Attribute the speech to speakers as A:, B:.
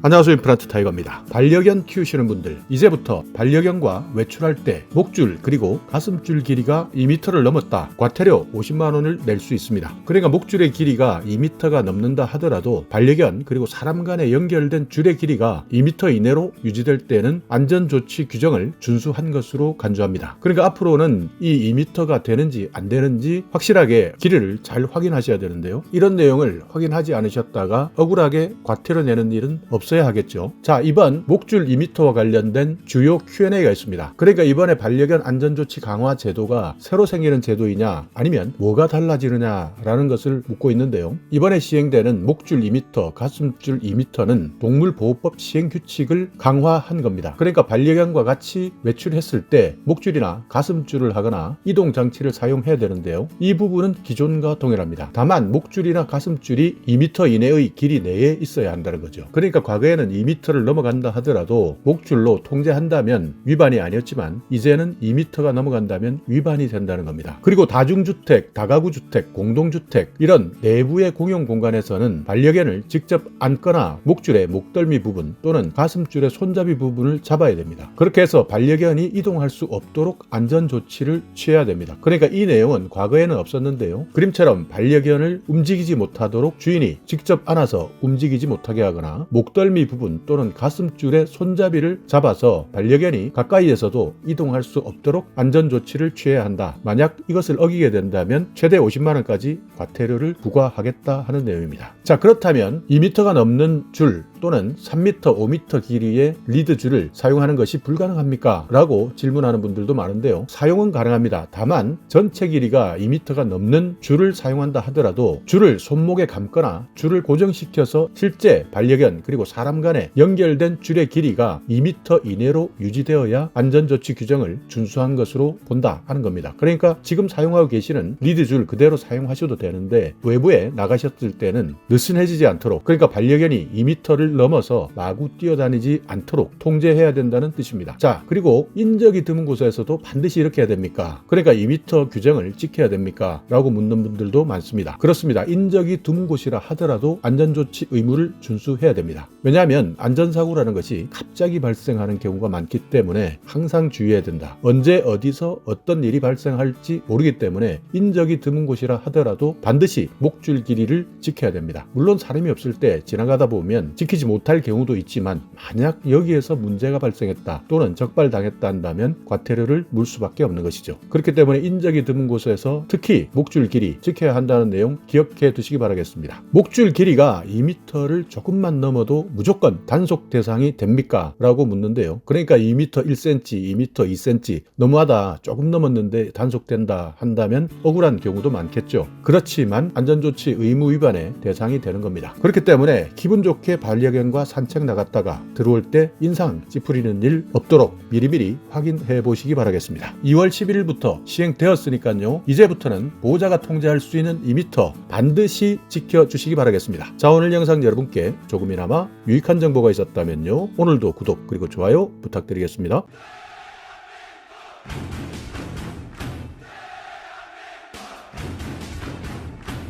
A: 안녕하세요 임플란트 타이거입니다. 반려견 키우시는 분들 이제부터 반려견과 외출할 때 목줄 그리고 가슴줄 길이가 2m를 넘었다 과태료 50만 원을 낼 수 있습니다. 그러니까 목줄의 길이가 2m가 넘는다 하더라도 반려견 그리고 사람 간에 연결된 줄의 길이가 2m 이내로 유지될 때는 안전조치 규정을 준수한 것으로 간주합니다. 그러니까 앞으로는 이 2m가 되는지 안 되는지 확실하게 길이를 잘 확인하셔야 되는데요. 이런 내용을 확인하지 않으셨다가 억울하게 과태료 내는 일은 없 어야 하겠죠. 자, 이번 목줄 2m와 관련된 주요 Q&A가 있습니다. 그러니까 이번에 반려견 안전조치 강화 제도가 새로 생기는 제도이냐 아니면 뭐가 달라지느냐라는 것을 묻고 있는데요. 이번에 시행되는 목줄 2m, 가슴줄 2m는 동물보호법 시행 규칙을 강화한 겁니다. 그러니까 반려견과 같이 외출했을 때 목줄이나 가슴줄을 하거나 이동 장치를 사용해야 되는데요. 이 부분은 기존과 동일합니다. 다만 목줄이나 가슴줄이 2m 이내의 길이 내에 있어야 한다는 거죠. 그러니까 에는 2m를 넘어간다 하더라도 목줄로 통제한다면 위반이 아니었지만 이제는 2m가 넘어간다면 위반이 된다는 겁니다. 그리고 다중주택, 다가구 주택, 공동주택 이런 내부의 공용 공간에서는 반려견을 직접 안거나 목줄의 목덜미 부분 또는 가슴줄의 손잡이 부분을 잡아야 됩니다. 그렇게 해서 반려견이 이동할 수 없도록 안전 조치를 취해야 됩니다. 그러니까 이 내용은 과거에는 없었는데요. 그림처럼 반려견을 움직이지 못하도록 주인이 직접 안아서 움직이지 못하게 하거나 목덜미 부분 또는 가슴줄의 손잡이를 잡아서 반려견이 가까이에서도 이동할 수 없도록 안전 조치를 취해야 한다. 만약 이것을 어기게 된다면 최대 50만 원까지 과태료를 부과하겠다 하는 내용입니다. 자, 그렇다면 2m가 넘는 줄 또는 3m, 5m 길이의 리드 줄을 사용하는 것이 불가능합니까? 라고 질문하는 분들도 많은데요. 사용은 가능합니다. 다만 전체 길이가 2m가 넘는 줄을 사용한다 하더라도 줄을 손목에 감거나 줄을 고정시켜서 실제 반려견 그리고 사람 간에 연결된 줄의 길이가 2m 이내로 유지되어야 안전조치 규정을 준수한 것으로 본다 하는 겁니다. 그러니까 지금 사용하고 계시는 리드 줄 그대로 사용하셔도 되는데 외부에 나가셨을 때는 느슨해지지 않도록 그러니까 반려견이 2m를 넘어서 마구 뛰어다니지 않도록 통제해야 된다는 뜻입니다. 자, 그리고 인적이 드문 곳에서도 반드시 이렇게 해야 됩니까? 그러니까 2m 규정을 지켜야 됩니까? 라고 묻는 분들도 많습니다. 그렇습니다. 인적이 드문 곳이라 하더라도 안전조치 의무를 준수해야 됩니다. 왜냐하면 안전사고라는 것이 갑자기 발생하는 경우가 많기 때문에 항상 주의해야 된다. 언제 어디서 어떤 일이 발생할지 모르기 때문에 인적이 드문 곳이라 하더라도 반드시 목줄 길이를 지켜야 됩니다. 물론 사람이 없을 때 지나가다 보면 지키지 못할 경우도 있지만 만약 여기에서 문제가 발생했다 또는 적발당했다 한다면 과태료를 물 수밖에 없는 것이죠. 그렇기 때문에 인적이 드문 곳에서 특히 목줄 길이 지켜야 한다는 내용 기억해 두시기 바라겠습니다. 목줄 길이가 2m를 조금만 넘어도 무조건 단속 대상이 됩니까? 라고 묻는데요. 그러니까 2m 1cm, 2m 2cm 너무하다 조금 넘었는데 단속된다 한다면 억울한 경우도 많겠죠. 그렇지만 안전조치 의무 위반의 대상이 되는 겁니다. 그렇기 때문에 기분 좋게 반려견과 산책 나갔다가 들어올 때 인상 찌푸리는 일 없도록 미리미리 확인해 보시기 바라겠습니다. 2월 11일부터 시행되었으니까요. 이제부터는 보호자가 통제할 수 있는 2m 반드시 지켜주시기 바라겠습니다. 자 오늘 영상 여러분께 조금이나마 유익한 정보가 있었다면요. 오늘도 구독 그리고 좋아요 부탁드리겠습니다.